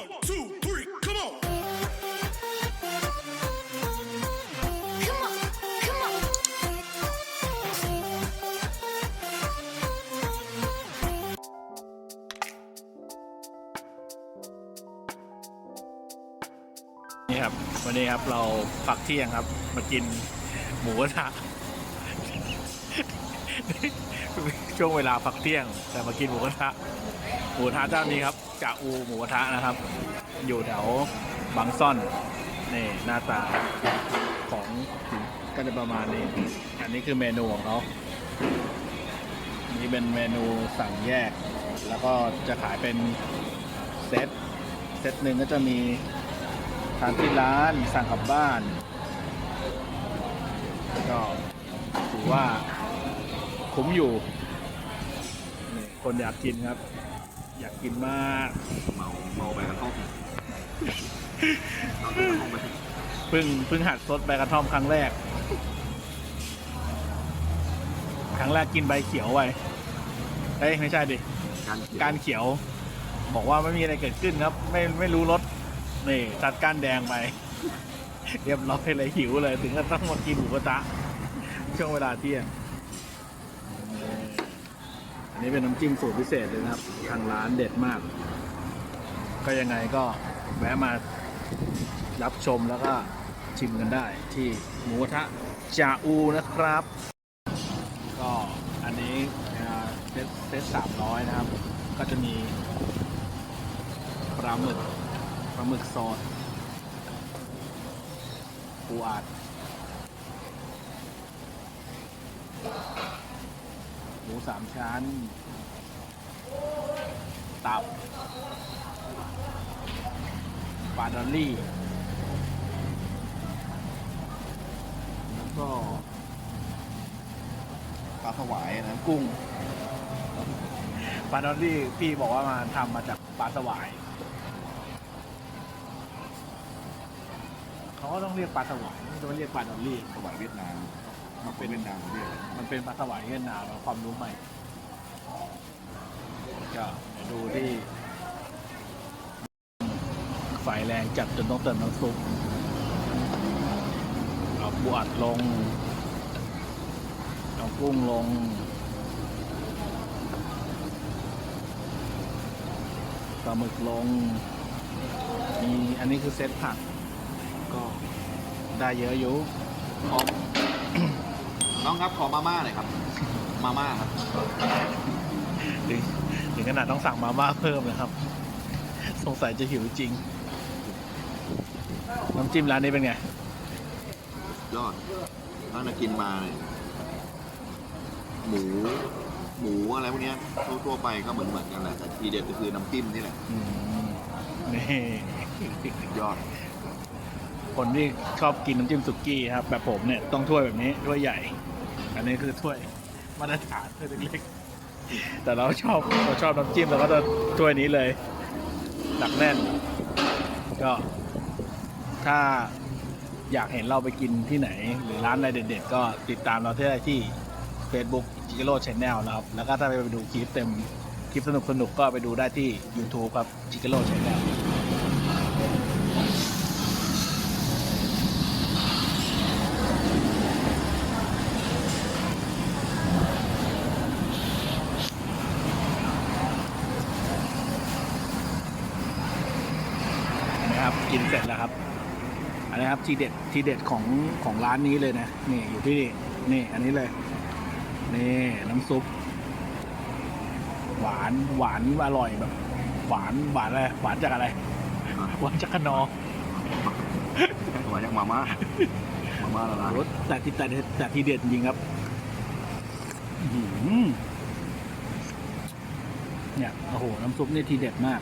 One, two, three, come on. Come on, come on. นี่ครับ วันนี้ครับเราพักเที่ยงครับ มากินหมูกระทะ ช่วงเวลาพักเที่ยง แต่มากินหมูกระทะ หมูกระทะเจ้านี้ครับจ่าอูหมูกระทะนะครับ อยู่แถวบางซ่อนนี่หน้าตาของก็จะประมาณนี้ อันนี้คือเมนูของเขานี่เป็นเมนูสั่งแยก แล้วก็จะขายเป็นเซต เซตหนึ่งก็จะมีทานที่ร้านสั่งกลับบ้าน ก็ถือว่าคุ้มอยู่ คนอยากกินครับ กกินมากเมาเมาไปกระท่อมเอาไปกระท่อมไปเพิ่งเพิ่งหัดซดใบกระท่อมครั้งแรก ครั้งแรกกินใบเขียวไปเอ้ยไม่ใช่ดิ การเขียนการเขียว บอกว่าไม่มีอะไรเกิดขึ้นครับ ไม่ไม่รู้รสนี่ตัดก้านแดงไป เรียบร้อยเลยหิวเลย ถึงก็ต้องมากินหมูกระทะช่วงเวลาเที่ยงอั นนี้เป็นน้ำจิ้มสูตรพิเศษเลยนะครับ ทางร้านเด็ดมาก ก็ยังไงก็แวะมารับชมแล้วก็ชิมกันได้ที่หมูกระทะจาอูนะครับ ก็อันนี้เซตเซตสามร้อยนะครับ ก็จะมีปลาหมึกปลาหมึกซอสปูอัด สามชั้น ตับปลาดอลลี่ แล้วก็ปลาถวายนะกุ้งปลาดอลลี่พี่บอกว่ามาทำมาจากปลาสวายเขาก็ต้องเรียกปลาสวายไม่ต้องเรียกปลาดอลลี่ถวายเวียดนาม มันเป็นเวียดนามเรียมันเป็นปลาสวายเวียดนามแล้วความรู้ใหม่ ก็เดี๋ยวดูที่ไฟแรงจัดจนต้องเติมน้ำซุปเอาบวดลงเอากุ้งลงปลาหมึกลง มีอันนี้คือเซตผัก ก็ได้เยอะอยู่ขอ น้องครับขอมาม่าหน่อยครับ มาม่าครับ ถึงถึงขนาดต้องสั่งมาม่าเพิ่มนะครับ สงสัยจะหิวจริง น้ำจิ้มร้านนี้เป็นไง ยอดถ้าเรากินมาเนี่ยหมู หมูอะไรพวกเนี้ยทั่วๆไปก็เหมือนเหมือนๆกันแหละแต่ทีเด็ดก็คือน้ำจิ้มนี่แหละ อืมนี่ ยอด คนที่ชอบกินน้ำจิ้มสุกี้ครับ แบบผมเนี่ยต้องถ้วยแบบนี้ถ้วยใหญ่ อันนี้คือถ้วยมาตรฐานถ้วยเล็กๆแต่เราชอบเราชอบน้ำจิ้มเราก็จะถ้วยนี้เลยหนักแน่น ก็ถ้าอยากเห็นเราไปกินที่ไหน หรือร้านอะไรเด็ดๆ ก็ติดตามเราได้ที่ Facebook จิกโ o ช Channel นะครับ แล้วก็ถ้าไปดูคลิปเต็มคลิปสนุกๆ ก็ไปดูได้ที่ YouTube ครับจิกโ o ช Channel นะครับ กินเสร็จแล้วครับ อันนี้ครับทีเด็ดทีเด็ดของของร้านนี้เลยนะ นี่อยู่ที่นี่นี่อันนี้เลย นี่น้ำซุป หวานหวานอร่อยแบบ หวานหวานอะไรหวานจากอะไร หวานจากขนอถวายจากมาม่ามาม่าละลายรสแต่ที่แต่แต่ทีเด็ดจริงครับอื้อหือเนี่ยโอ้โหน้ำซุปนี่ทีเด็ดมาก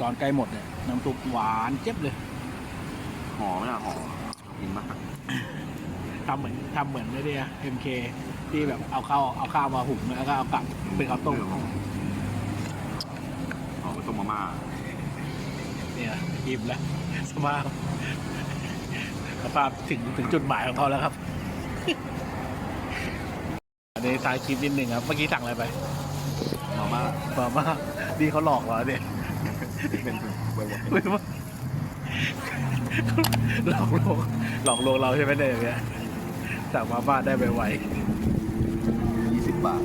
ตอนใกล้หมดเนี่ยน้ำซุปหวานเจ็บเลยห่อไหมล่ะห่อกินมากทำเหมือนทำเหมือนไม่ได้เอ็มเคที่แบบเอาข้าวเอาข้าวมาหุงแล้วก็เอากลับเป็นข้าวต้มห่อห่อไปต้มมาม่าเนี่ยอิ่มแล้วสภาพสภาพถึงถึงจุดหมายของเขาแล้วครับอันนี้ท้ายคลิปนิดนึงครับ เมื่อกี้สั่งอะไรไปมาม่ามาม่าดีเขาหลอกเหรอเนี่ย เป็นไวไม่ว่าหลอกลวงหลอกลวงเราใช่ไหมเนี่ยอย่างเงี้ยสั่งมาบ้านได้ไวๆยี่สิบบาท